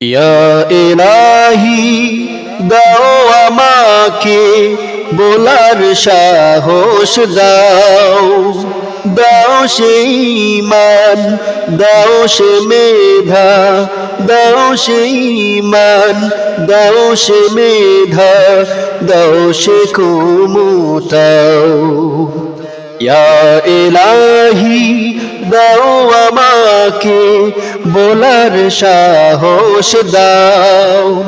ইয়া ইলাহি, দাও আমাকে বলার সাহস দাও। দাও সেই মান দাও সে মেধা, দাও সেই মান দাও সে মেধা, দাও সে কুমুতাও। ইলাহি, দাও আমাকে বলার সাহস দাও।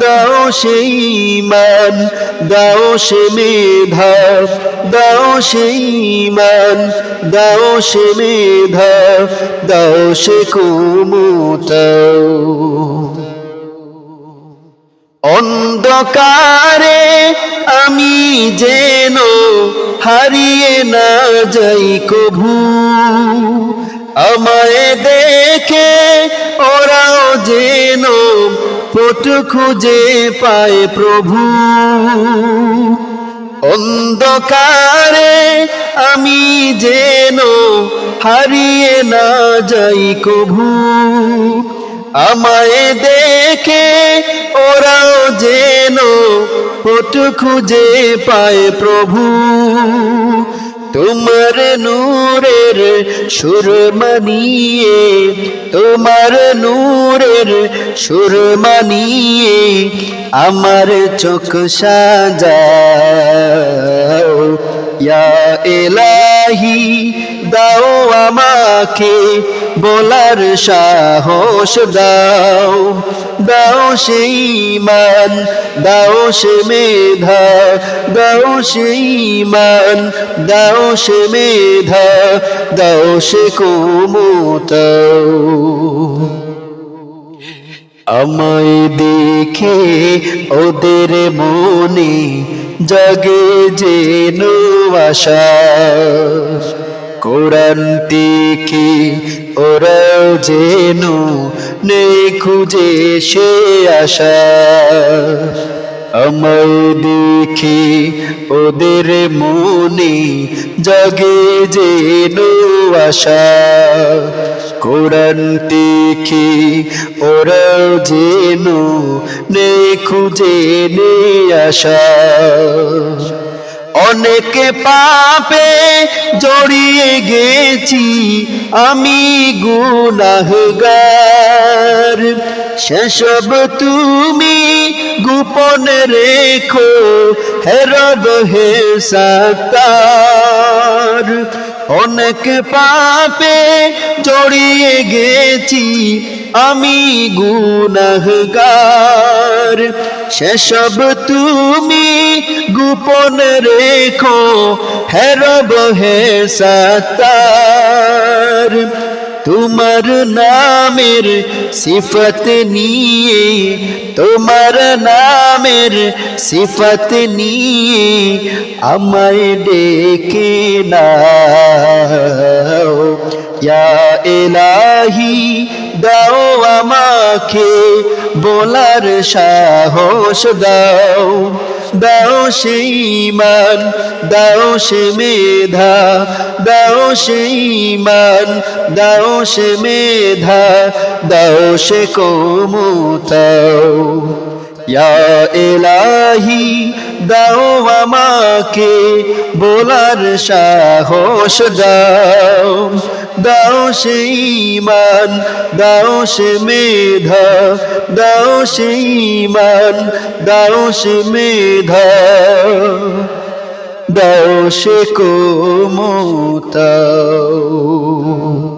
দাও সেই মান, দাও সে মেধা, দাও সেই মান, দাও সে মেধা, দাও সে কুমুতাও। অন্ধকারে আমি যেন হারিয়ে না যাই কভু। আমায় দেখে ওরাও যেন পট খুঁজে পায় প্রভু। অন্ধকারে আমি যেন হারিয়ে না যাই কভু। আমায় দেখে ওরাও যেন পট খুঁজে পায় প্রভু। তোমার নূরের সুর মানিয়ে তোমার নূরের সুর মানিয়ে আমার চোখ সাজাও আমাকে বলার সাহস দাও। দাও সেই মান, দাও সে মেধা, দাও সেই মান, দাও সে মেধা, দাও সে কুমুতাও। আমায় দেখে ওদের মনে জগে যেন আশা। কোরআন থেকে ওরাও যেন নেই খুঁজে সে আশা। আমায় দেখে ওদের মনে জাগে যেন আশা। কোরআন থেকে ওরাও যেন নে খুঁজে নে আশা। অনেকে পাপে জড়িয়ে গেছি, আমি গুনাহগার। সেসব তুমি গোপন রেখো হেরব হে সাতার অনেক পাপে জড়িয়ে গেছি আমি গুনাহগার। সেসব তুমি গোপন রেখো হেরব হে সাতার তোমার নামের সিফত নিয়ে, তোমার নামের সিফত নিয়ে আমায় ডেকে নাও। ইয়া এলাহি দাও আমাকে, বলার সাহস দাও। দাও সেই মান, দাও সে মেধা, দাও সেই মান, দাও সে মেধা, দাও সে কমুতাও। ইয়া এলাহি দাও আমাকে বলার সাহস দাও। দাও সেই মান দাও সে মেধা, দাও সেই মান দাও সে মেধা। দাও সে কোমতাও